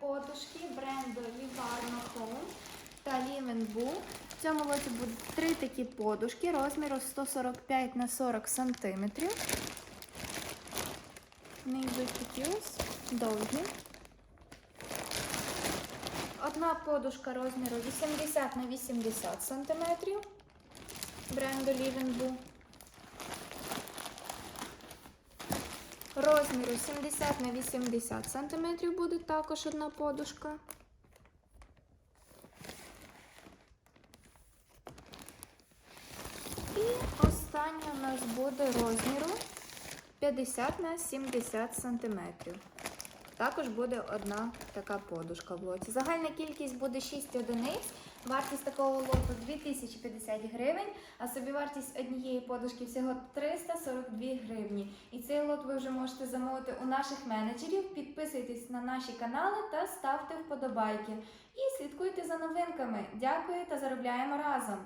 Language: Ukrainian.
подушки бренду Livarno Home та Living Livenbu. В цьому лоті будуть три такі подушки розміру 145 на 40 см. Вони йдуть довгі. Одна подушка розміру 80 на 80 см бренду Living Livenbu. Розміру 70 на 80 сантиметрів буде також одна подушка. І остання у нас буде розміру 50 на 70 сантиметрів. Також буде одна така подушка в лоті. Загальна кількість буде 6 одиниць. Вартість такого лоту 2050 гривень, а собівартість однієї подушки всього 342 гривні. І цей лот ви вже можете замовити у наших менеджерів. Підписуйтесь на наші канали та ставте вподобайки. І слідкуйте за новинками. Дякую та заробляємо разом!